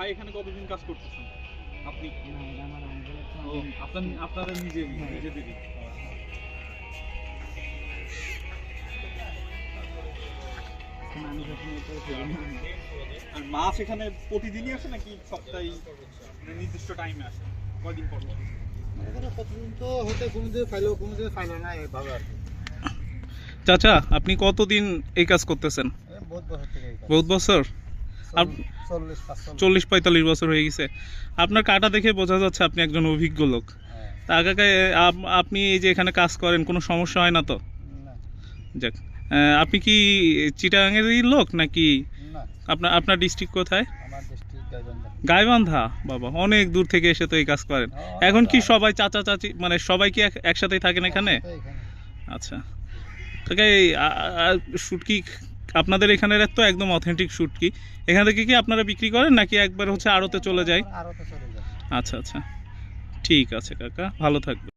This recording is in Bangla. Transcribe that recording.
ভাই এখানে কতদিন কাজ করতেছেন? আপনি? ও আপনার আপনাদের নিজে নিজেদেরই মানুষ এখন এটা ফেলে না। আর মাছ এখানে প্রতিদিনই আসে নাকি সপ্তাহে মানে নির্দিষ্ট টাইমে আসে? কয়দিন পর? প্রতিদিন তো হতে কোনোদিন ফাইলেও কোনোদিন ফাইলও না এইভাবে আর কি। চাচা আপনি কতদিন এই কাজ করতেছেন? বহুত বছর? চল্লিশ- পঁয়তাল্লিশ বছর হয়ে গেছে। আপনার কাটা দেখে বোঝা যাচ্ছে আপনি একজন অভিজ্ঞ লোক। হ্যাঁ, তা কাকা আপনি এই যে এখানে কাজ করেন কোনো সমস্যা হয় না তো? যাক আপনি কি চিটাগাঙেরই লোক নাকি? আপনার আপনার ডিস্ট্রিক্ট কোথায়? গাইবান্ধা। বাবা অনেক দূর থেকে এসে তো এই কাজ করেন। এখন কি সবাই চাচা চাচি মানে সবাই কি এক- একসাথেই থাকেন এখানে? আচ্ছা। আ- শুটকি আপনাদের এখানের তো একদম অথেন্টিক শুটকি এখান থেকে কি আপনারা বিক্রি করেন নাকি একবার হচ্ছে আড়তে চলে যায়? চলে যায়। আচ্ছা আচ্ছা। ঠিক আছে কাকা। ভালো থাকবে